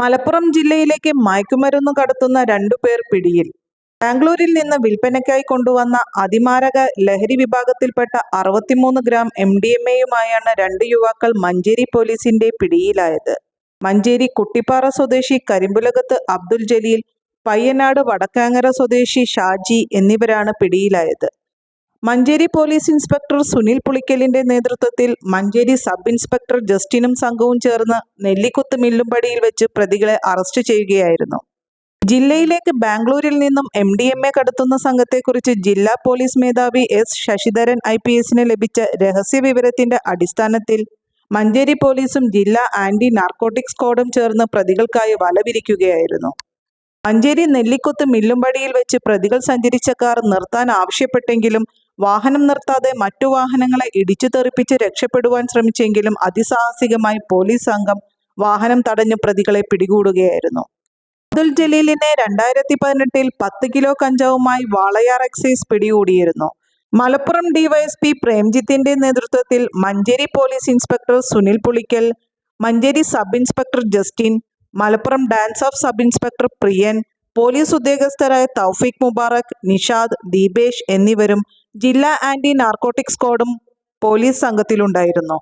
മലപ്പുറം ജില്ലയിലേക്ക് മയക്കുമരുന്ന് കടത്തുന്ന രണ്ടുപേർ പിടിയിൽ. ബാംഗ്ലൂരിൽ നിന്ന് വിൽപ്പനയ്ക്കായി കൊണ്ടുവന്ന അതിമാരക ലഹരി വിഭാഗത്തിൽപ്പെട്ട അറുപത്തിമൂന്ന് ഗ്രാം എം ഡി എം എയുമായാണ് രണ്ട് യുവാക്കൾ മഞ്ചേരി പോലീസിന്റെ പിടിയിലായത്. മഞ്ചേരി കുട്ടിപ്പാറ സ്വദേശി കരിമ്പുലകത്ത് അബ്ദുൽ ജലീൽ പയ്യനാട് വടക്കാങ്ങര സ്വദേശി ഷാജി എന്നിവരാണ് പിടിയിലായത്. മഞ്ചേരി പോലീസ് ഇൻസ്പെക്ടർ സുനിൽ പുളിക്കലിന്റെ നേതൃത്വത്തിൽ മഞ്ചേരി സബ് ഇൻസ്പെക്ടർ ജസ്റ്റിനും സംഘവും ചേർന്ന് നെല്ലിക്കുത്ത് മില്ലുംപടിയിൽ വെച്ച് പ്രതികളെ അറസ്റ്റ് ചെയ്യുകയായിരുന്നു. ജില്ലയിലേക്ക് ബാംഗ്ലൂരിൽ നിന്നും എം ഡി എം എ കടത്തുന്ന സംഘത്തെക്കുറിച്ച് ജില്ലാ പോലീസ് മേധാവി എസ് ശശിധരൻ ഐ പി എസിന് ലഭിച്ച രഹസ്യ വിവരത്തിന്റെ അടിസ്ഥാനത്തിൽ മഞ്ചേരി പോലീസും ജില്ലാ ആന്റി നാർക്കോട്ടിക് സ്ക്വാഡും ചേർന്ന് പ്രതികൾക്കായി വലവിരിക്കുകയായിരുന്നു. മഞ്ചേരി നെല്ലിക്കുത്ത് മില്ലുംപടിയിൽ വെച്ച് പ്രതികൾ സഞ്ചരിച്ച കാർ നിർത്താൻ ആവശ്യപ്പെട്ടെങ്കിലും വാഹനം നിർത്താതെ മറ്റു വാഹനങ്ങളെ ഇടിച്ചു തെറിപ്പിച്ച് രക്ഷപ്പെടുവാൻ ശ്രമിച്ചെങ്കിലും അതിസാഹസികമായി പോലീസ് സംഘം വാഹനം തടഞ്ഞു പ്രതികളെ പിടികൂടുകയായിരുന്നു. അബ്ദുൽ ജലീലിനെ രണ്ടായിരത്തി പതിനെട്ടിൽ പത്ത് കിലോ കഞ്ചാവുമായി വാളയാർ എക്സൈസ് പിടികൂടിയിരുന്നു. മലപ്പുറം ഡിവൈഎസ്പി പ്രേംജിത്തിന്റെ നേതൃത്വത്തിൽ Manjeri police inspector Sunil Pulikkal Manjeri sub inspector Justin Malappuram DANSAF sub inspector Priyan police ഉദ്യോഗസ്ഥരായ Thoufeeq Mubarak Nishad Deepesh എന്നിവരും ജില്ലാ ആന്റി നാർക്കോട്ടിക് സ്ക്വാഡും പോലീസ് സംഘത്തിലുണ്ടായിരുന്നു.